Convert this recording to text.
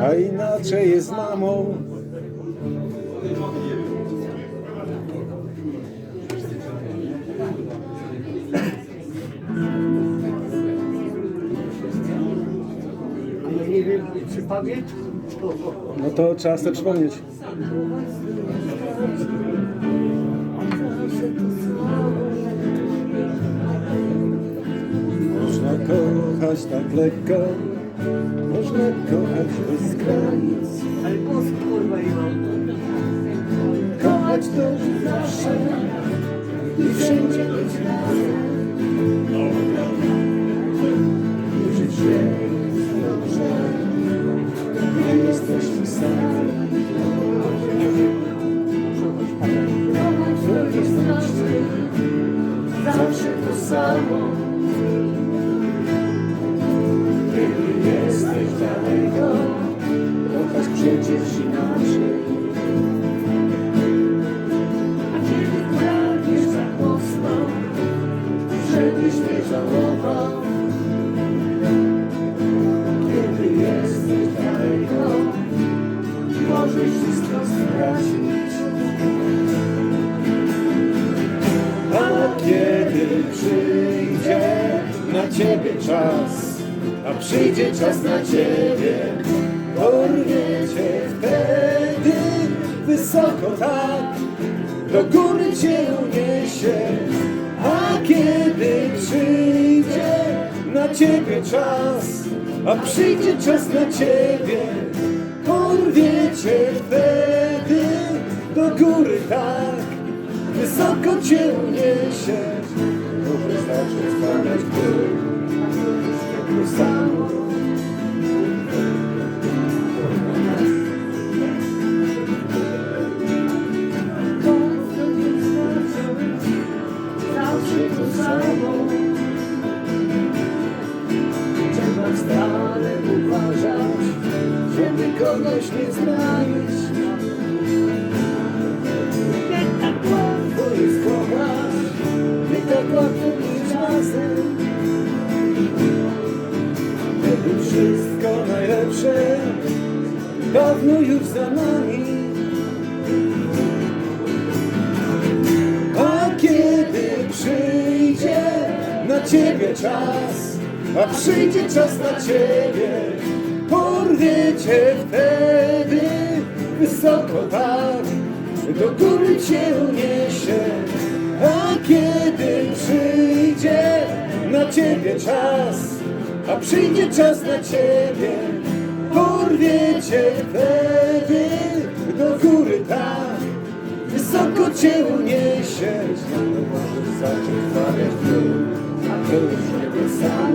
a inaczej jest mamą. Ale nie wiem, czy. No to trzeba sobie przypomnieć. Można kochać tak lekko, można kochać bez granic. Ale głos kurwa nie mam. Kochać to zawsze i wszędzie być razem. Wierzyć, że jest dobrze, nie jesteśmy sami. To jest zawsze, zawsze to samo. Stracić. A kiedy przyjdzie na ciebie czas, a przyjdzie czas na ciebie, porwie cię wtedy wysoko tak, do góry cię uniesie. A kiedy przyjdzie na ciebie czas, a przyjdzie czas na ciebie, porwie cię wtedy do góry tak, wysoko cię uniesie. Może zacząć spadać w żeby kogoś nie zranić. Nie tak łatwo jest kochać, nie tak łatwo być razem. Gdyby wszystko najlepsze dawno już za nami. A kiedy przyjdzie na ciebie czas, a przyjdzie czas na ciebie, porwie cię wtedy wysoko tak, do góry cię uniesie. A kiedy przyjdzie na ciebie czas, a przyjdzie czas na ciebie, porwie cię wtedy do góry tak, wysoko cię uniesie. Możesz zacząć a już nie to samo.